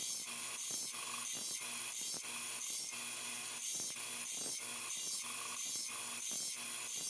Thank you.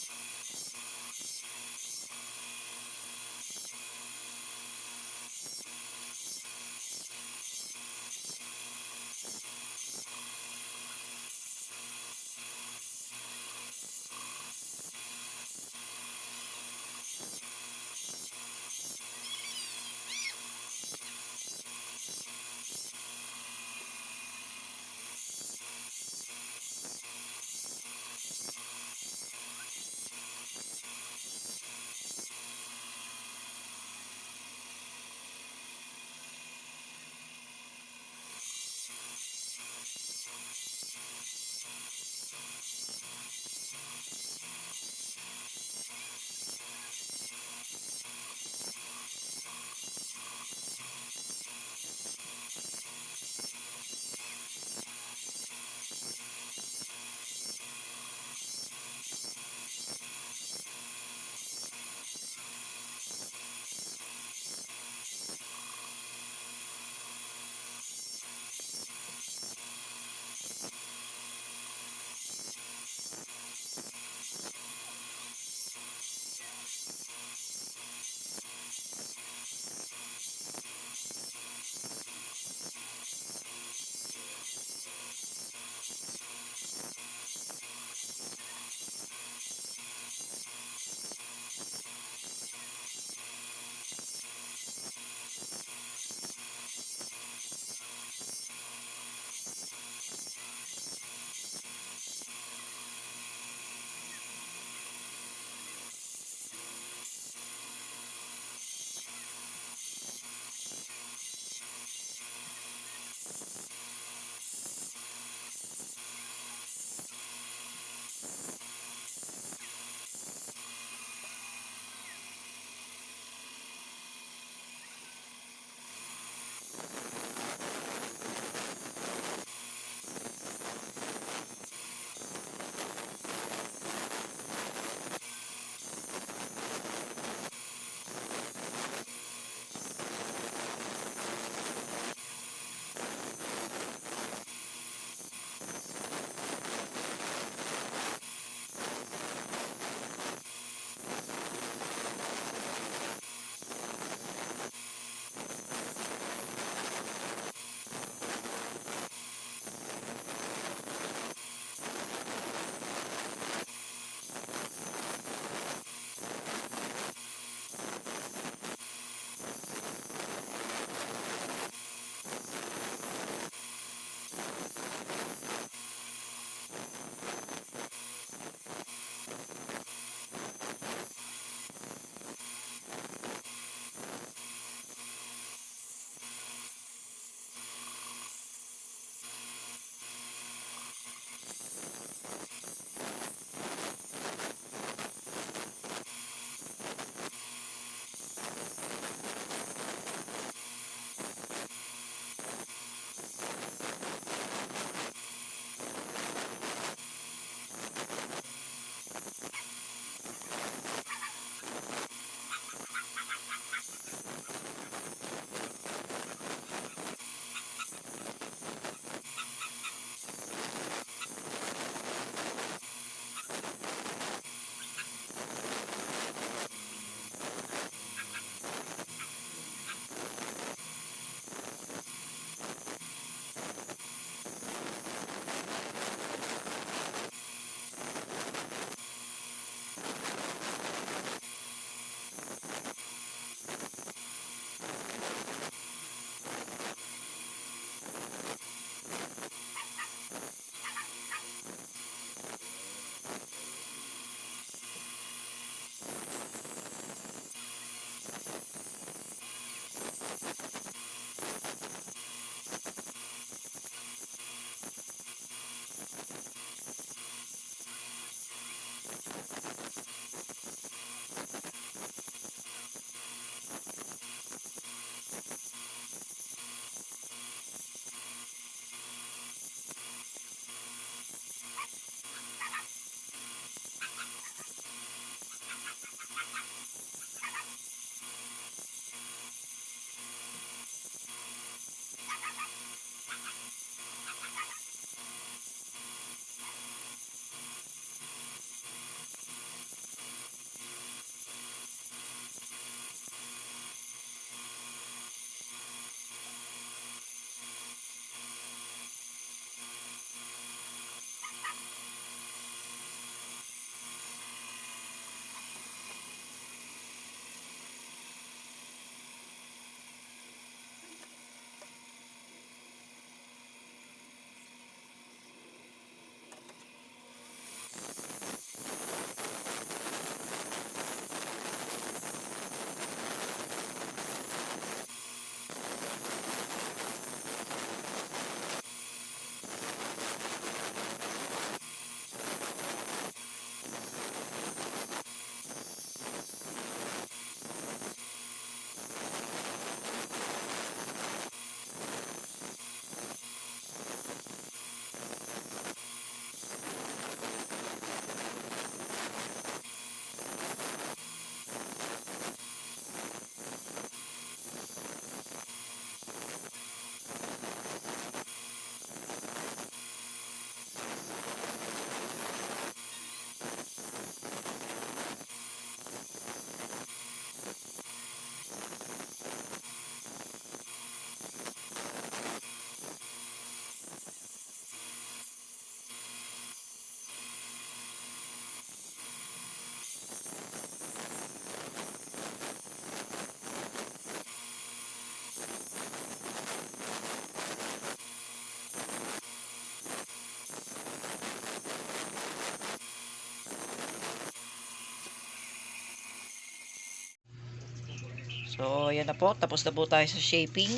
So, ayan na po. Tapos na po tayo sa shaping.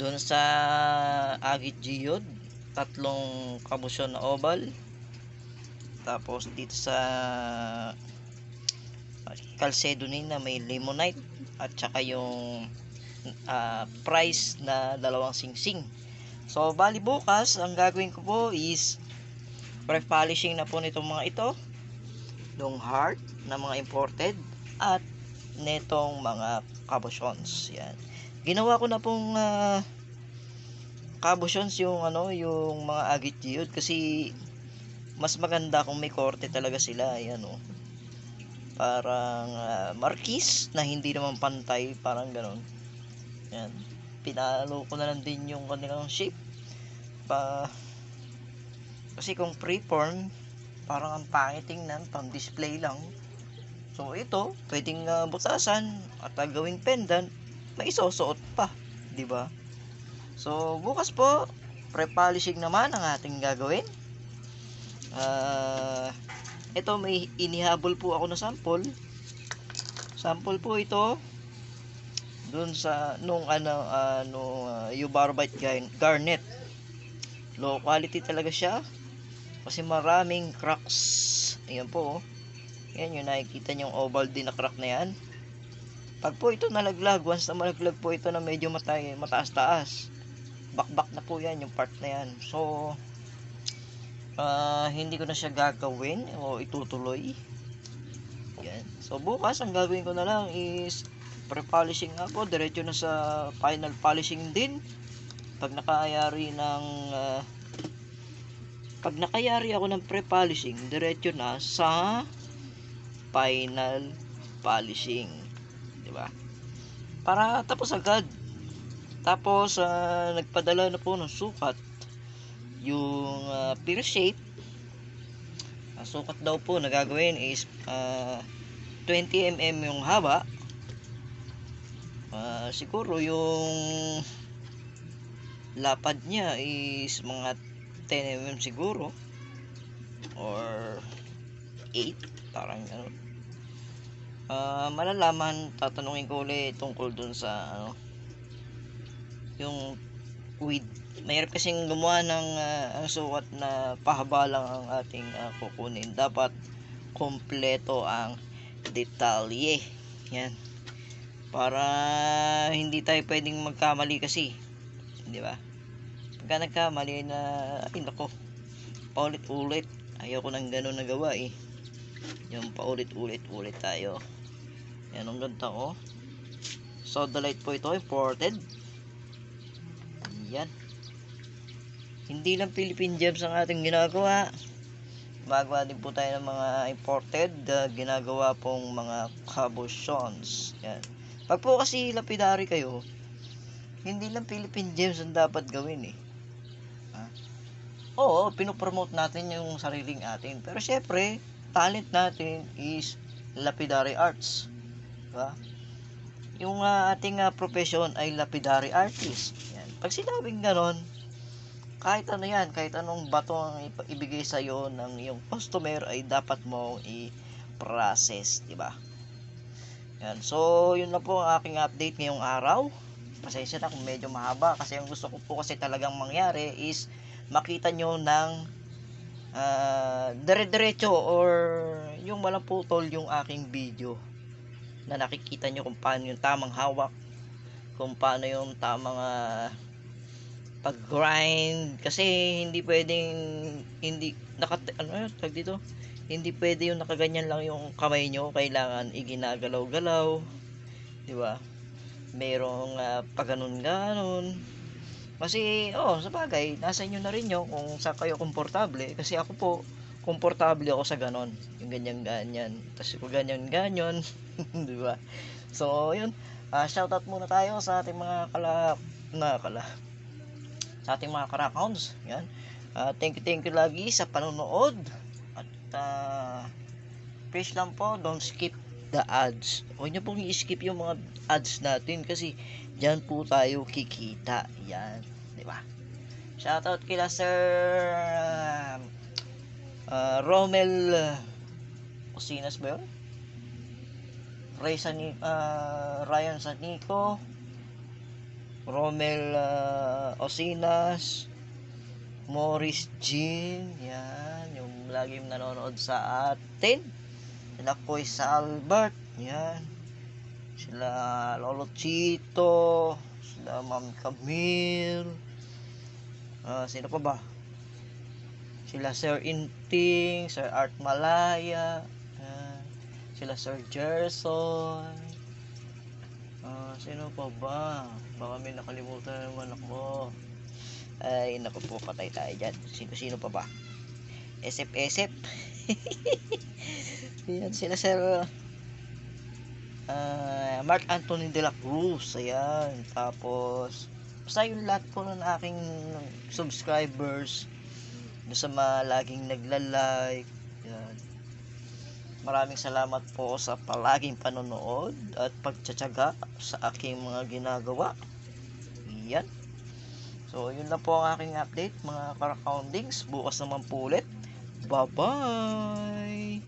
Doon sa agit geode. Tatlong kabusyon na oval. Tapos dito sa calcedonin na may limonite. At saka yung ah, price na dalawang singsing. So, bali bukas, ang gagawin ko po is pre-polishing na po nitong mga ito. Yung heart na mga imported. At netong mga cabochons. Yan. Ginawa ko na pong uh, cabochons yung ano, yung mga agit geode kasi mas maganda kung may korte talaga sila, ayan oh. Parang uh, markis na hindi naman pantay, parang ganon. Yan. Pinalo ko na lang din yung kanilang shape. Pa kasi kung freeform, parang ang pangit tingnan, pang display lang. So ito, pwedeng uh, butasan at uh, gawing pendant, may isusuot pa, 'di ba? So bukas po, pre-polishing naman ang ating gagawin. Uh, ito may inihabol po ako na sample. Sample po ito doon sa nung ano ano uh, Ubarbite garnet. Low quality talaga siya kasi maraming cracks. Ayan po oh. Yan yung nakikita nyong oval din na crack na yan. Pag po ito nalaglag, once na malaglag po ito na medyo matay, mataas-taas, bakbak na po yan yung part na yan. So, uh, hindi ko na siya gagawin o itutuloy. Yan. So, bukas ang gagawin ko na lang is pre-polishing ako. Diretso na sa final polishing din. Pag nakayari ng uh, pag nakayari ako ng pre-polishing, diretso na sa final polishing. 'Di ba? Para tapos agad. Tapos uh, nagpadala na po ng sukat yung uh, pear shape sukat daw po na gagawin is ah, 20 mm yung haba. Ah, siguro yung lapad niya is mga 10 mm siguro or 8 parang ano Ah, malalaman tatanungin ko ulit tungkol dun sa ano yung width mahirap kasing gumawa ng ah, ang sukat na pahaba lang ang ating ah, kukunin. Dapat kompleto ang detalye. Yan. Para hindi tayo pwedeng magkamali kasi. Di ba? Pagka nagkamali na ay nako paulit-ulit. Ayaw ko nang ganun na gawa eh. Yung paulit-ulit-ulit tayo yan ang ganda oh. Soda light po ito imported. Yan. Hindi lang Philippine gems ang ating ginagawa. Gumagawa din po tayo ng mga imported uh, ginagawa pong mga cabochons. Yan. Pag po kasi lapidary kayo hindi lang Philippine gems ang dapat gawin eh. Ha? oo pinopromote natin yung sariling atin. Pero syempre talent natin is lapidary arts diba? yung ah, ating ah, profession ay lapidary artist yan. pag sinabing ganon kahit ano yan, kahit anong bato ang ibigay sa iyo ng iyong customer ay dapat mo i-process, di ba? Yan. So, yun na po ang aking update ngayong araw. Pasensya na kung medyo mahaba kasi ang gusto ko po kasi talagang mangyari is makita nyo ng ah, dire-diretso or yung walang putol yung aking video na nakikita nyo kung paano yung tamang hawak kung paano yung tamang ah, pag-grind. Kasi hindi pwedeng hindi naka ano yun, tag dito? Hindi pwede yung nakaganyan lang yung kamay nyo kailangan iginagalaw-galaw di ba? Merong uh, paganon-ganon kasi oh sa bagay nasa inyo na rin yun kung sa kayo komportable. Kasi ako po komportable ako sa ganon yung ganyan ganyan tapos kung ganyan ganyan di ba so yun uh, shoutout muna tayo sa ating mga kala na kala sa ating mga karakhounds. Yan. Ah, thank you, thank you lagi sa panonood. At uh, please lang po, don't skip the ads. Huwag niyo pong i-skip yung mga ads natin kasi diyan po tayo kikita. Yan. Di ba? Shoutout kila Sir uh, Romel uh, Osinas ba yun? Ray Sani, uh, Ryan Sanico, Romel uh, Osinas, Morris Jean, yan, yung laging nanonood sa atin. Sila Koy Albert, yan. Sila Lolo Chito, sila Ma'am Camille, ah, sino pa ba? Sila Sir Inting, Sir Art Malaya, yan. sila Sir Gerson, Ah, sino pa ba? Baka may nakalimutan naman ako. Ay, naku po, patay tayo dyan. Sino-sino pa ba? SF-SF. Yan, sila sir. ah, Mark Anthony de la Cruz. Ayan. Tapos, basta yung lahat po ng aking subscribers doon sa mga laging nagla-like. Yan. Maraming salamat po sa palaging panonood at pagtsatsaga sa aking mga ginagawa. Yan. So, yun lang po ang aking update, mga karakoundings. Bukas naman po ulit. Bye-bye!